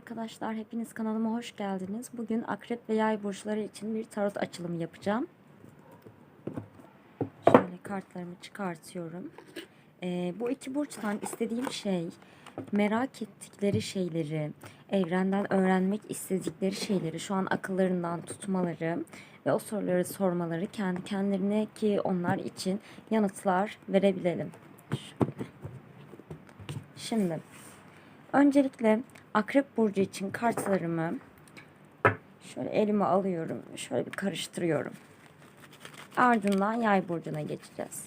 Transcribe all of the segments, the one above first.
Arkadaşlar hepiniz kanalıma hoş geldiniz. Bugün akrep ve yay burçları için bir tarot açılımı yapacağım. Şöyle kartlarımı çıkartıyorum. Ee, bu iki burçtan istediğim şey merak ettikleri şeyleri, evrenden öğrenmek istedikleri şeyleri şu an akıllarından tutmaları ve o soruları sormaları kendi kendilerine ki onlar için yanıtlar verebilelim. Şimdi öncelikle Akrep burcu için kartlarımı şöyle elime alıyorum. Şöyle bir karıştırıyorum. Ardından yay burcuna geçeceğiz.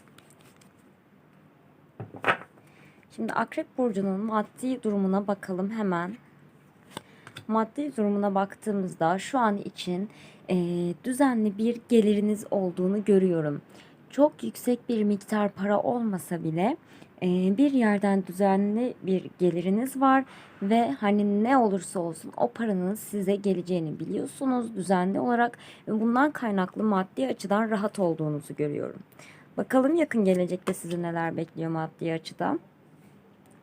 Şimdi akrep burcunun maddi durumuna bakalım hemen. Maddi durumuna baktığımızda şu an için e, düzenli bir geliriniz olduğunu görüyorum. Çok yüksek bir miktar para olmasa bile bir yerden düzenli bir geliriniz var ve hani ne olursa olsun o paranın size geleceğini biliyorsunuz düzenli olarak ve bundan kaynaklı maddi açıdan rahat olduğunuzu görüyorum. Bakalım yakın gelecekte sizi neler bekliyor maddi açıdan.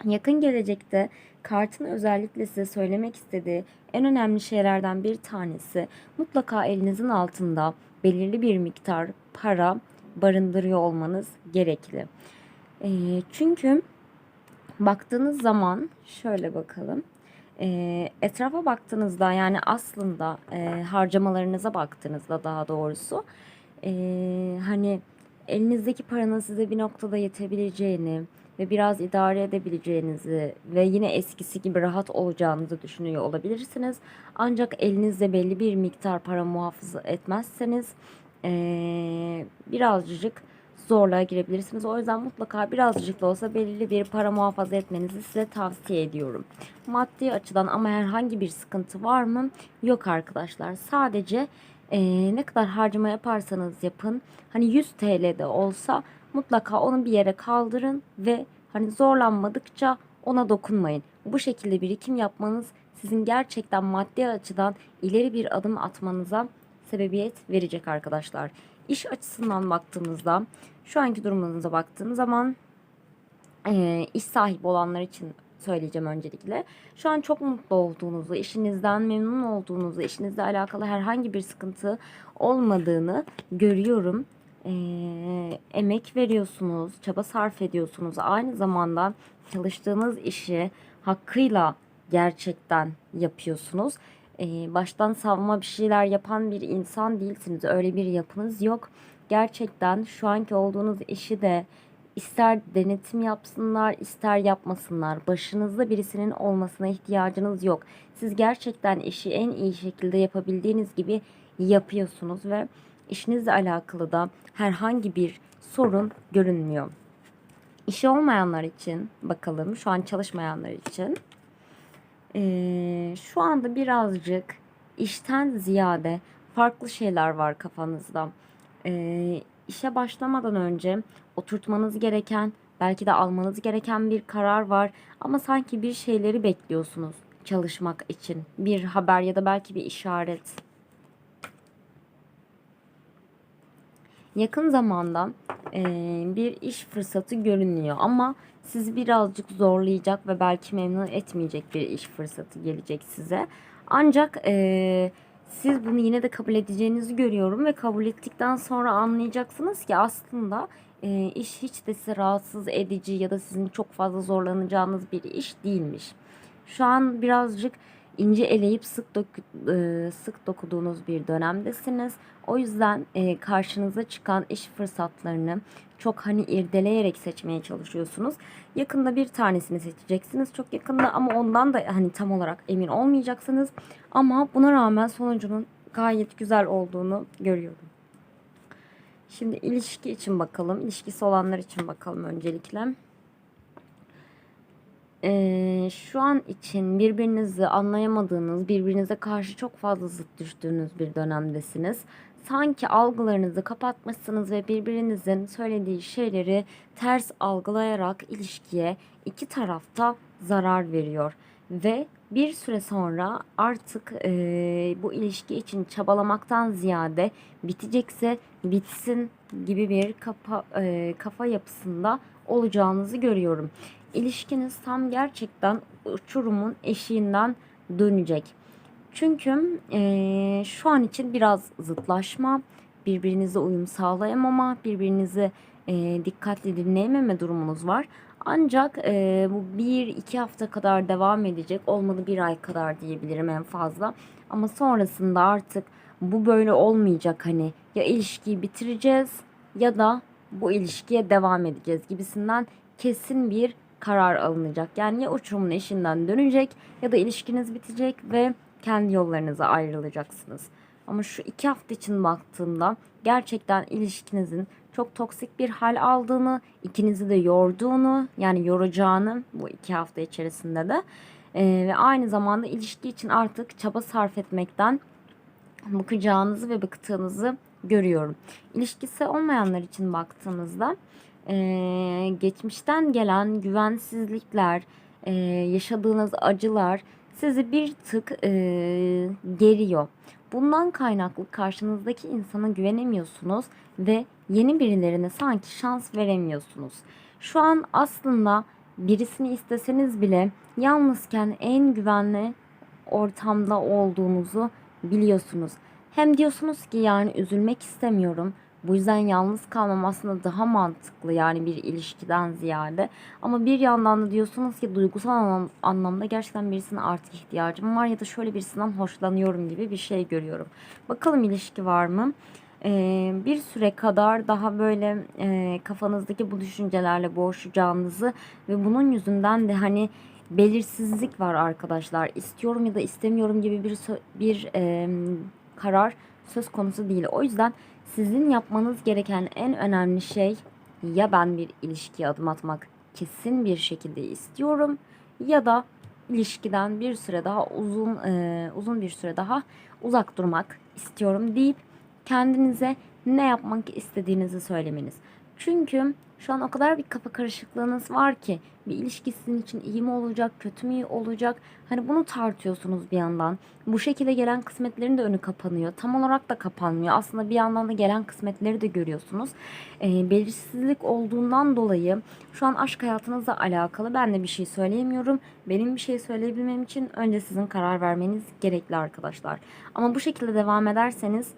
Yakın gelecekte kartın özellikle size söylemek istediği en önemli şeylerden bir tanesi mutlaka elinizin altında belirli bir miktar para barındırıyor olmanız gerekli. E, çünkü baktığınız zaman şöyle bakalım. E, etrafa baktığınızda yani aslında e, harcamalarınıza baktığınızda daha doğrusu e, hani elinizdeki paranın size bir noktada yetebileceğini ve biraz idare edebileceğinizi ve yine eskisi gibi rahat olacağınızı düşünüyor olabilirsiniz. Ancak elinizde belli bir miktar para muhafaza etmezseniz ee, birazcık zorluğa girebilirsiniz. O yüzden mutlaka birazcık da olsa belirli bir para muhafaza etmenizi size tavsiye ediyorum. Maddi açıdan ama herhangi bir sıkıntı var mı? Yok arkadaşlar. Sadece e, ne kadar harcama yaparsanız yapın. Hani 100 TL de olsa mutlaka onu bir yere kaldırın ve hani zorlanmadıkça ona dokunmayın. Bu şekilde birikim yapmanız sizin gerçekten maddi açıdan ileri bir adım atmanıza sebebiyet verecek arkadaşlar. İş açısından baktığımızda şu anki durumunuza baktığım zaman e, iş sahibi olanlar için söyleyeceğim öncelikle. Şu an çok mutlu olduğunuzu, işinizden memnun olduğunuzu, işinizle alakalı herhangi bir sıkıntı olmadığını görüyorum. E, emek veriyorsunuz, çaba sarf ediyorsunuz. Aynı zamanda çalıştığınız işi hakkıyla gerçekten yapıyorsunuz baştan savma bir şeyler yapan bir insan değilsiniz. Öyle bir yapınız yok. Gerçekten şu anki olduğunuz işi de ister denetim yapsınlar, ister yapmasınlar. Başınızda birisinin olmasına ihtiyacınız yok. Siz gerçekten işi en iyi şekilde yapabildiğiniz gibi yapıyorsunuz ve işinizle alakalı da herhangi bir sorun görünmüyor. İşi olmayanlar için bakalım şu an çalışmayanlar için ee, şu anda birazcık işten ziyade farklı şeyler var kafanızda. Ee, işe başlamadan önce oturtmanız gereken, belki de almanız gereken bir karar var ama sanki bir şeyleri bekliyorsunuz çalışmak için. Bir haber ya da belki bir işaret. Yakın zamanda e, bir iş fırsatı görünüyor ama sizi birazcık zorlayacak ve belki memnun etmeyecek bir iş fırsatı gelecek size. Ancak e, siz bunu yine de kabul edeceğinizi görüyorum ve kabul ettikten sonra anlayacaksınız ki aslında e, iş hiç de sizi rahatsız edici ya da sizin çok fazla zorlanacağınız bir iş değilmiş. Şu an birazcık ince eleyip sık doku, e, sık dokuduğunuz bir dönemdesiniz. O yüzden e, karşınıza çıkan iş fırsatlarını çok hani irdeleyerek seçmeye çalışıyorsunuz. Yakında bir tanesini seçeceksiniz çok yakında ama ondan da hani tam olarak emin olmayacaksınız. Ama buna rağmen sonucunun gayet güzel olduğunu görüyorum. Şimdi ilişki için bakalım. İlişkisi olanlar için bakalım öncelikle. Ee, şu an için birbirinizi anlayamadığınız, birbirinize karşı çok fazla zıt düştüğünüz bir dönemdesiniz. Sanki algılarınızı kapatmışsınız ve birbirinizin söylediği şeyleri ters algılayarak ilişkiye iki tarafta zarar veriyor. Ve bir süre sonra artık e, bu ilişki için çabalamaktan ziyade bitecekse bitsin gibi bir kafa, e, kafa yapısında olacağınızı görüyorum. İlişkiniz tam gerçekten uçurumun eşiğinden dönecek. Çünkü eee, şu an için biraz zıtlaşma, birbirinize uyum sağlayamama, birbirinizi eee, dikkatli dinleyememe durumunuz var. Ancak eee, bu bir iki hafta kadar devam edecek. Olmadı bir ay kadar diyebilirim en fazla. Ama sonrasında artık bu böyle olmayacak hani ya ilişkiyi bitireceğiz ya da bu ilişkiye devam edeceğiz gibisinden kesin bir karar alınacak. Yani ya uçurumun eşinden dönecek ya da ilişkiniz bitecek ve kendi yollarınıza ayrılacaksınız. Ama şu iki hafta için baktığımda gerçekten ilişkinizin çok toksik bir hal aldığını, ikinizi de yorduğunu, yani yoracağını bu iki hafta içerisinde de eee, ve aynı zamanda ilişki için artık çaba sarf etmekten bıkacağınızı ve bıktığınızı görüyorum. İlişkisi olmayanlar için baktığımızda eee, geçmişten gelen güvensizlikler, eee, yaşadığınız acılar sizi bir tık eee, geriyor. Bundan kaynaklı karşınızdaki insana güvenemiyorsunuz ve yeni birilerine sanki şans veremiyorsunuz. Şu an aslında birisini isteseniz bile yalnızken en güvenli ortamda olduğunuzu biliyorsunuz. Hem diyorsunuz ki yani üzülmek istemiyorum. Bu yüzden yalnız kalmam aslında daha mantıklı yani bir ilişkiden ziyade. Ama bir yandan da diyorsunuz ki duygusal anlam- anlamda gerçekten birisine artık ihtiyacım var ya da şöyle birisinden hoşlanıyorum gibi bir şey görüyorum. Bakalım ilişki var mı? Ee, bir süre kadar daha böyle e, kafanızdaki bu düşüncelerle boğuşacağınızı ve bunun yüzünden de hani belirsizlik var arkadaşlar. İstiyorum ya da istemiyorum gibi bir bir e, karar söz konusu değil. O yüzden sizin yapmanız gereken en önemli şey ya ben bir ilişkiye adım atmak kesin bir şekilde istiyorum ya da ilişkiden bir süre daha uzun e, uzun bir süre daha uzak durmak istiyorum deyip kendinize ne yapmak istediğinizi söylemeniz. Çünkü şu an o kadar bir kafa karışıklığınız var ki bir ilişki sizin için iyi mi olacak, kötü mü olacak? Hani bunu tartıyorsunuz bir yandan. Bu şekilde gelen kısmetlerin de önü kapanıyor. Tam olarak da kapanmıyor. Aslında bir yandan da gelen kısmetleri de görüyorsunuz. Ee, belirsizlik olduğundan dolayı şu an aşk hayatınızla alakalı ben de bir şey söyleyemiyorum. Benim bir şey söyleyebilmem için önce sizin karar vermeniz gerekli arkadaşlar. Ama bu şekilde devam ederseniz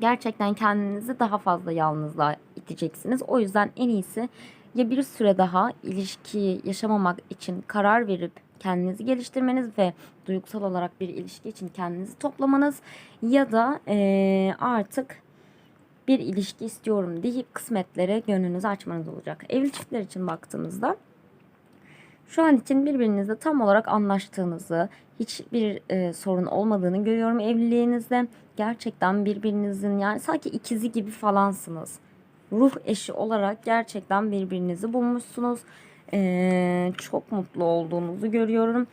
gerçekten kendinizi daha fazla yalnızlığa iteceksiniz. O yüzden en iyisi ya bir süre daha ilişkiyi yaşamamak için karar verip kendinizi geliştirmeniz ve duygusal olarak bir ilişki için kendinizi toplamanız ya da eee, artık bir ilişki istiyorum deyip kısmetlere gönlünüzü açmanız olacak. Evli çiftler için baktığımızda şu an için birbirinizle tam olarak anlaştığınızı, hiçbir e, sorun olmadığını görüyorum evliliğinizde. Gerçekten birbirinizin yani sanki ikizi gibi falansınız. Ruh eşi olarak gerçekten birbirinizi bulmuşsunuz. E, çok mutlu olduğunuzu görüyorum.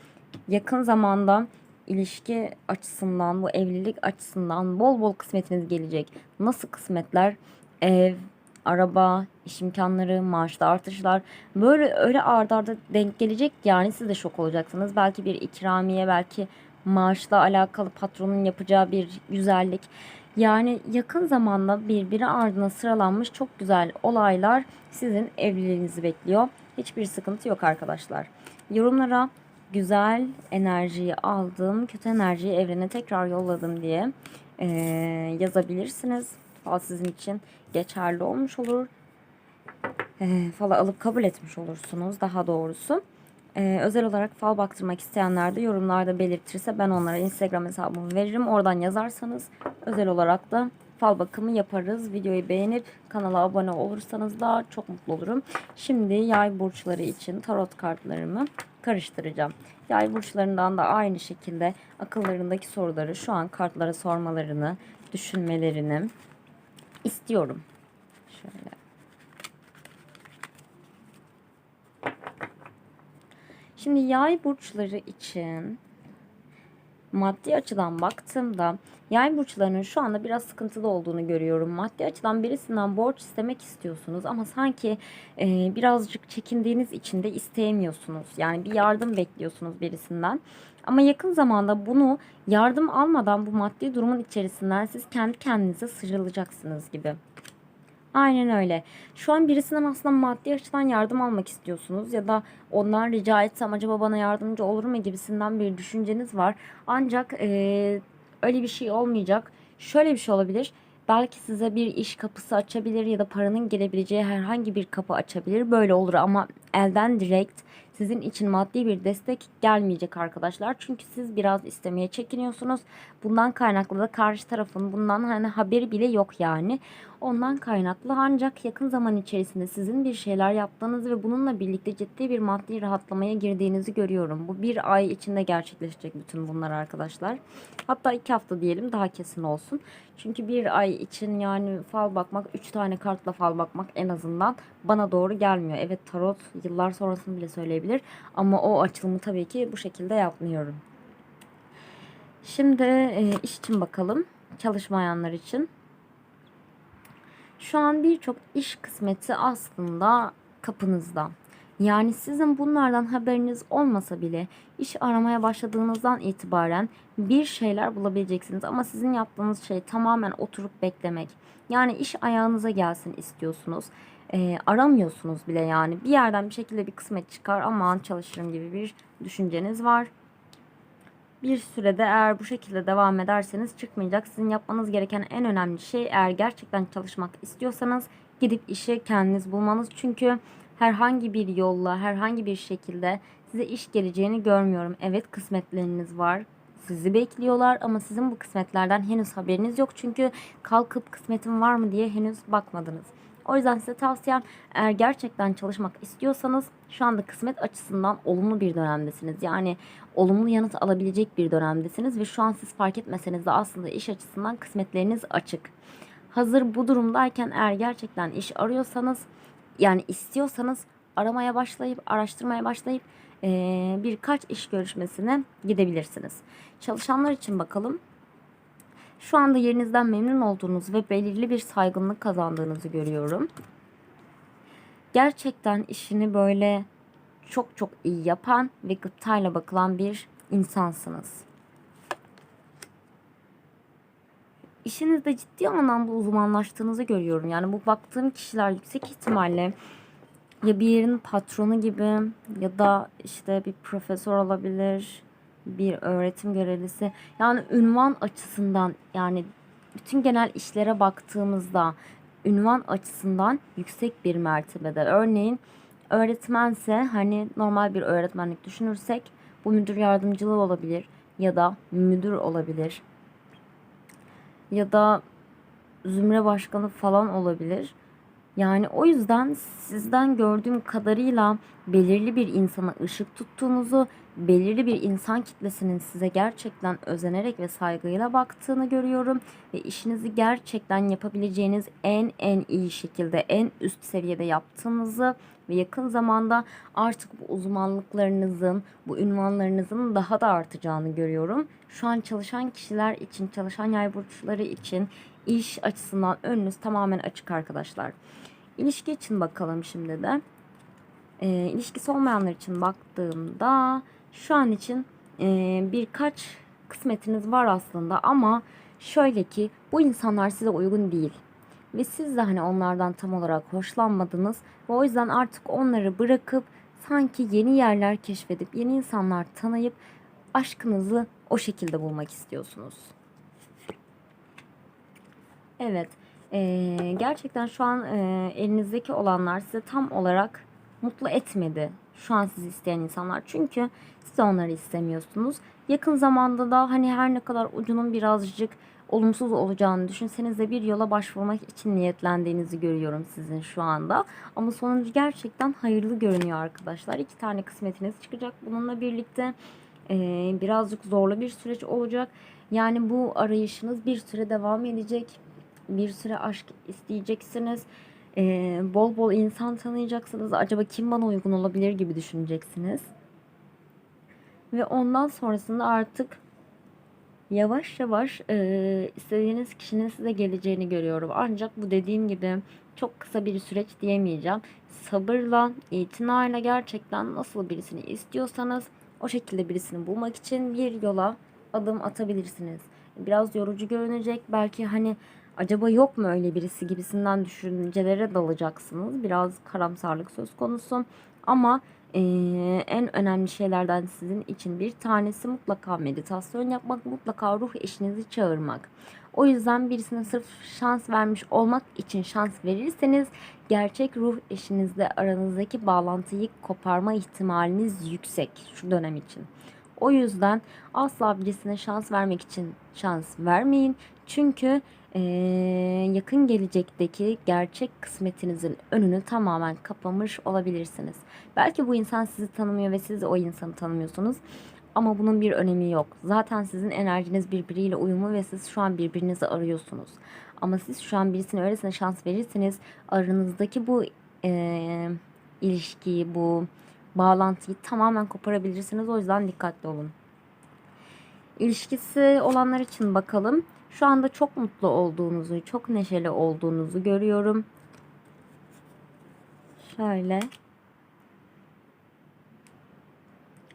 Yakın zamanda ilişki açısından, bu evlilik açısından bol bol kısmetiniz gelecek. Nasıl kısmetler? Ev, araba, iş imkanları, maaşta artışlar böyle öyle ard arda denk gelecek yani siz de şok olacaksınız. Belki bir ikramiye, belki maaşla alakalı patronun yapacağı bir güzellik. Yani yakın zamanda birbiri ardına sıralanmış çok güzel olaylar sizin evliliğinizi bekliyor. Hiçbir sıkıntı yok arkadaşlar. Yorumlara güzel enerjiyi aldım, kötü enerjiyi evrene tekrar yolladım diye eee, yazabilirsiniz. Fal sizin için geçerli olmuş olur. Eee falı alıp kabul etmiş olursunuz daha doğrusu. Eee, özel olarak fal baktırmak isteyenler de yorumlarda belirtirse ben onlara Instagram hesabımı veririm. Oradan yazarsanız özel olarak da fal bakımı yaparız. Videoyu beğenip kanala abone olursanız da çok mutlu olurum. Şimdi yay burçları için tarot kartlarımı karıştıracağım. Yay burçlarından da aynı şekilde akıllarındaki soruları şu an kartlara sormalarını, düşünmelerini istiyorum. Şöyle. Şimdi yay burçları için maddi açıdan baktığımda yay burçlarının şu anda biraz sıkıntılı olduğunu görüyorum. Maddi açıdan birisinden borç istemek istiyorsunuz ama sanki e, birazcık çekindiğiniz için de isteyemiyorsunuz. Yani bir yardım bekliyorsunuz birisinden. Ama yakın zamanda bunu yardım almadan bu maddi durumun içerisinden siz kendi kendinize sıyrılacaksınız gibi. Aynen öyle. Şu an birisinden aslında maddi açıdan yardım almak istiyorsunuz ya da ondan rica etsem acaba bana yardımcı olur mu gibisinden bir düşünceniz var. Ancak eee, öyle bir şey olmayacak. Şöyle bir şey olabilir. Belki size bir iş kapısı açabilir ya da paranın gelebileceği herhangi bir kapı açabilir. Böyle olur ama elden direkt sizin için maddi bir destek gelmeyecek arkadaşlar. Çünkü siz biraz istemeye çekiniyorsunuz. Bundan kaynaklı da karşı tarafın bundan hani haberi bile yok yani. Ondan kaynaklı ancak yakın zaman içerisinde sizin bir şeyler yaptığınız ve bununla birlikte ciddi bir maddi rahatlamaya girdiğinizi görüyorum. Bu bir ay içinde gerçekleşecek bütün bunlar arkadaşlar. Hatta iki hafta diyelim daha kesin olsun. Çünkü bir ay için yani fal bakmak, üç tane kartla fal bakmak en azından bana doğru gelmiyor. Evet tarot yıllar sonrasını bile söyleyebilir ama o açılımı tabii ki bu şekilde yapmıyorum. Şimdi e, iş için bakalım. Çalışmayanlar için. Şu an birçok iş kısmeti aslında kapınızda. Yani sizin bunlardan haberiniz olmasa bile iş aramaya başladığınızdan itibaren bir şeyler bulabileceksiniz. Ama sizin yaptığınız şey tamamen oturup beklemek. Yani iş ayağınıza gelsin istiyorsunuz. Ee, aramıyorsunuz bile yani. Bir yerden bir şekilde bir kısmet çıkar aman çalışırım gibi bir düşünceniz var. Bir sürede eğer bu şekilde devam ederseniz çıkmayacak. Sizin yapmanız gereken en önemli şey eğer gerçekten çalışmak istiyorsanız gidip işi kendiniz bulmanız. Çünkü herhangi bir yolla, herhangi bir şekilde size iş geleceğini görmüyorum. Evet kısmetleriniz var. Sizi bekliyorlar ama sizin bu kısmetlerden henüz haberiniz yok. Çünkü kalkıp kısmetim var mı diye henüz bakmadınız. O yüzden size tavsiyem eğer gerçekten çalışmak istiyorsanız şu anda kısmet açısından olumlu bir dönemdesiniz. Yani olumlu yanıt alabilecek bir dönemdesiniz ve şu an siz fark etmeseniz de aslında iş açısından kısmetleriniz açık. Hazır bu durumdayken eğer gerçekten iş arıyorsanız yani istiyorsanız aramaya başlayıp araştırmaya başlayıp birkaç iş görüşmesine gidebilirsiniz. Çalışanlar için bakalım. Şu anda yerinizden memnun olduğunuz ve belirli bir saygınlık kazandığınızı görüyorum. Gerçekten işini böyle çok çok iyi yapan ve gıptayla bakılan bir insansınız. İşinizde ciddi anlamda uzmanlaştığınızı görüyorum. Yani bu baktığım kişiler yüksek ihtimalle ya bir yerin patronu gibi ya da işte bir profesör olabilir, bir öğretim görevlisi. Yani ünvan açısından yani bütün genel işlere baktığımızda ünvan açısından yüksek bir mertebede. Örneğin öğretmense hani normal bir öğretmenlik düşünürsek bu müdür yardımcılığı olabilir ya da müdür olabilir ya da zümre başkanı falan olabilir. Yani o yüzden sizden gördüğüm kadarıyla belirli bir insana ışık tuttuğunuzu, belirli bir insan kitlesinin size gerçekten özenerek ve saygıyla baktığını görüyorum ve işinizi gerçekten yapabileceğiniz en en iyi şekilde, en üst seviyede yaptığınızı ve yakın zamanda artık bu uzmanlıklarınızın, bu ünvanlarınızın daha da artacağını görüyorum. Şu an çalışan kişiler için, çalışan yay burçları için iş açısından önünüz tamamen açık arkadaşlar. İlişki için bakalım şimdi de. E, ilişkisi olmayanlar için baktığımda şu an için e, birkaç kısmetiniz var aslında ama şöyle ki bu insanlar size uygun değil. Ve siz de hani onlardan tam olarak hoşlanmadınız ve o yüzden artık onları bırakıp sanki yeni yerler keşfedip yeni insanlar tanıyıp aşkınızı o şekilde bulmak istiyorsunuz. Evet. eee, gerçekten şu an eee, elinizdeki olanlar size tam olarak mutlu etmedi. Şu an sizi isteyen insanlar. Çünkü siz onları istemiyorsunuz. Yakın zamanda da hani her ne kadar ucunun birazcık olumsuz olacağını düşünseniz de bir yola başvurmak için niyetlendiğinizi görüyorum sizin şu anda. Ama sonucu gerçekten hayırlı görünüyor arkadaşlar. İki tane kısmetiniz çıkacak bununla birlikte. eee, birazcık zorlu bir süreç olacak. Yani bu arayışınız bir süre devam edecek bir süre aşk isteyeceksiniz. Ee, bol bol insan tanıyacaksınız. Acaba kim bana uygun olabilir gibi düşüneceksiniz. Ve ondan sonrasında artık yavaş yavaş e, istediğiniz kişinin size geleceğini görüyorum. Ancak bu dediğim gibi çok kısa bir süreç diyemeyeceğim. Sabırla, itinayla gerçekten nasıl birisini istiyorsanız o şekilde birisini bulmak için bir yola adım atabilirsiniz. Biraz yorucu görünecek. Belki hani acaba yok mu öyle birisi gibisinden düşüncelere dalacaksınız. Biraz karamsarlık söz konusu. Ama eee, en önemli şeylerden sizin için bir tanesi mutlaka meditasyon yapmak, mutlaka ruh eşinizi çağırmak. O yüzden birisine sırf şans vermiş olmak için şans verirseniz gerçek ruh eşinizle aranızdaki bağlantıyı koparma ihtimaliniz yüksek şu dönem için. O yüzden asla birisine şans vermek için şans vermeyin. Çünkü eee, yakın gelecekteki gerçek kısmetinizin önünü tamamen kapamış olabilirsiniz. Belki bu insan sizi tanımıyor ve siz o insanı tanımıyorsunuz. Ama bunun bir önemi yok. Zaten sizin enerjiniz birbiriyle uyumlu ve siz şu an birbirinizi arıyorsunuz. Ama siz şu an birisine öylesine şans verirseniz aranızdaki bu eee, ilişkiyi, bu bağlantıyı tamamen koparabilirsiniz. O yüzden dikkatli olun. İlişkisi olanlar için bakalım. Şu anda çok mutlu olduğunuzu, çok neşeli olduğunuzu görüyorum. Şöyle.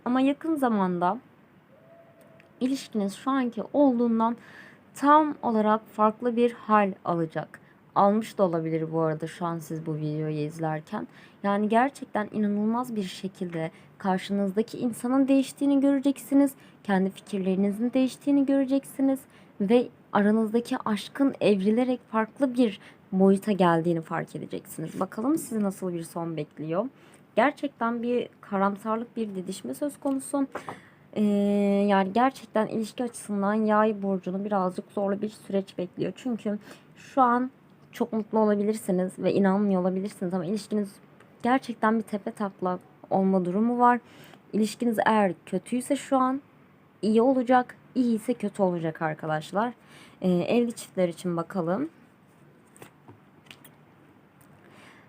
Ama yakın zamanda ilişkiniz şu anki olduğundan tam olarak farklı bir hal alacak. Almış da olabilir bu arada şu an siz bu videoyu izlerken. Yani gerçekten inanılmaz bir şekilde karşınızdaki insanın değiştiğini göreceksiniz. Kendi fikirlerinizin değiştiğini göreceksiniz. Ve aranızdaki aşkın evrilerek farklı bir boyuta geldiğini fark edeceksiniz. Bakalım sizi nasıl bir son bekliyor. Gerçekten bir karamsarlık bir didişme söz konusu. Ee, yani gerçekten ilişki açısından yay burcunu birazcık zorlu bir süreç bekliyor. Çünkü şu an çok mutlu olabilirsiniz ve inanmıyor olabilirsiniz ama ilişkiniz gerçekten bir tepe taklak olma durumu var. İlişkiniz eğer kötüyse şu an iyi olacak, iyi ise kötü olacak arkadaşlar. Ee, evli çiftler için bakalım.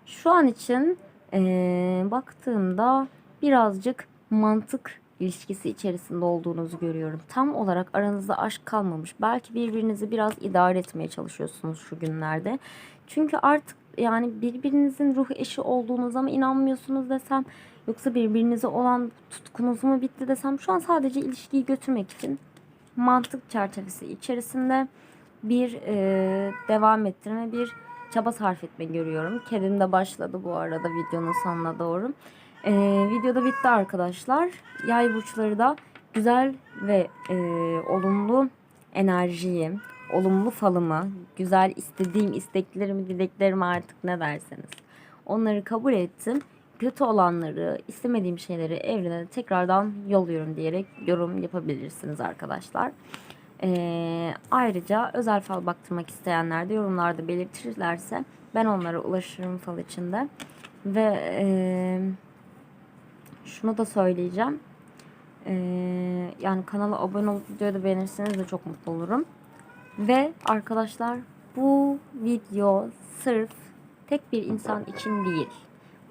Şu an için ee, baktığımda birazcık mantık ilişkisi içerisinde olduğunuzu görüyorum. Tam olarak aranızda aşk kalmamış. Belki birbirinizi biraz idare etmeye çalışıyorsunuz şu günlerde. Çünkü artık yani birbirinizin ruh eşi olduğunuza mı inanmıyorsunuz desem yoksa birbirinize olan tutkunuz mu bitti desem şu an sadece ilişkiyi götürmek için mantık çerçevesi içerisinde bir e, devam ettirme bir çaba sarf etme görüyorum. Kedim de başladı bu arada videonun sonuna doğru. Ee, videoda bitti arkadaşlar. Yay burçları da güzel ve e, olumlu enerjiyi, olumlu falımı, güzel istediğim isteklerimi, dileklerimi artık ne derseniz. Onları kabul ettim. Kötü olanları, istemediğim şeyleri evrene tekrardan yolluyorum diyerek yorum yapabilirsiniz arkadaşlar. Ee, ayrıca özel fal baktırmak isteyenler de yorumlarda belirtirlerse ben onlara ulaşırım fal içinde. Ve e, şunu da söyleyeceğim. Ee, yani kanala abone olup videoyu da beğenirseniz de çok mutlu olurum. Ve arkadaşlar bu video sırf tek bir insan için değil.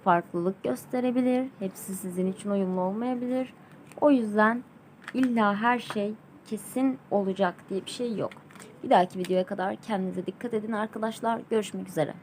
Farklılık gösterebilir. Hepsi sizin için uyumlu olmayabilir. O yüzden illa her şey kesin olacak diye bir şey yok. Bir dahaki videoya kadar kendinize dikkat edin arkadaşlar. Görüşmek üzere.